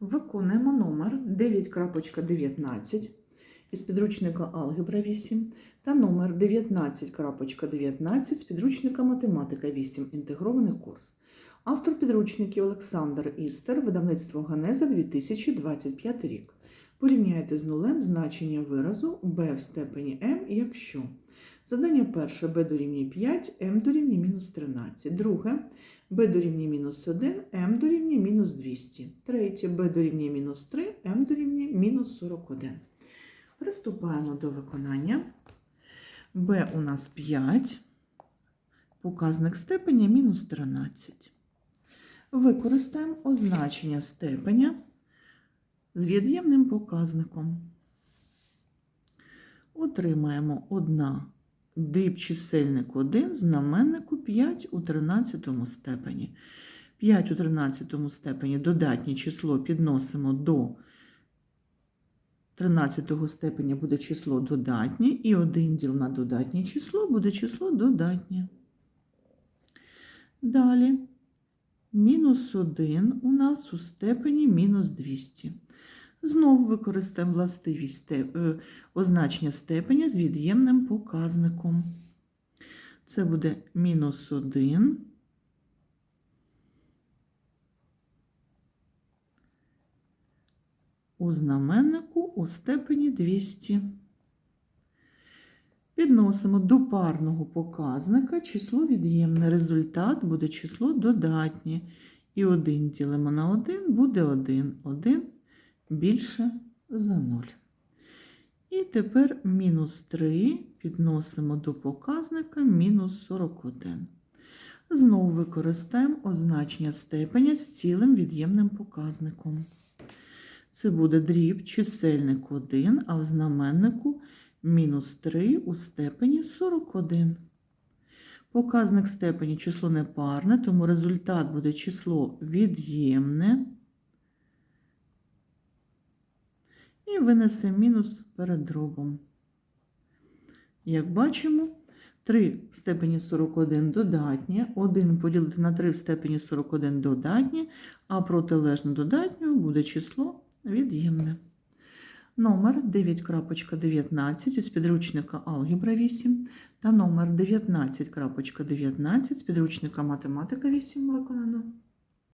Виконуємо номер 9.19 із підручника Алгебра 8 та номер 19.19 з підручника Математика 8. Інтегрований курс. Автор підручників Олександр Істер, видавництво Ганеза 2025 рік. Порівняйте з нулем значення виразу b в степені m, якщо. Задання перше b дорівнює 5, m дорівнює мінус 13. Друге b дорівнює мінус 1, m дорівнює мінус 200. Третє b дорівнює мінус 3, m дорівнює мінус 41. Приступаємо до виконання. b у нас 5, показник степеня мінус 13. Використаємо означення степеня з від'ємним показником. Отримаємо 1 дріб чисельник 1, знаменнику 5 у 13 степені. 5 у 13 степені додатнє число підносимо до 13 степеня буде число додатнє, і 1 діл на додатнє число буде число додатнє. Далі мінус 1 у нас у степені мінус 200. Знову використаємо властивість степ- означення степеня з від'ємним показником. Це буде мінус 1 у знаменнику у степені 200. Підносимо до парного показника число від'ємне. Результат буде число додатнє. І 1 ділимо на 1 буде 1. 1 більше за 0. І тепер мінус 3 підносимо до показника мінус 41. Знову використаємо означення степеня з цілим від'ємним показником. Це буде дріб чисельник 1, а в знаменнику мінус 3 у степені 41. Показник степені число непарне, тому результат буде число від'ємне. І винесемо мінус перед дробом. Як бачимо, 3 в степені 41 додатнє, 1 поділити на 3 в степені 41 додатнє, а протилежно додатнього буде число від'ємне. Номер 9.19 із підручника Алгебра 8 та номер 19.19 з підручника Математика 8 виконано.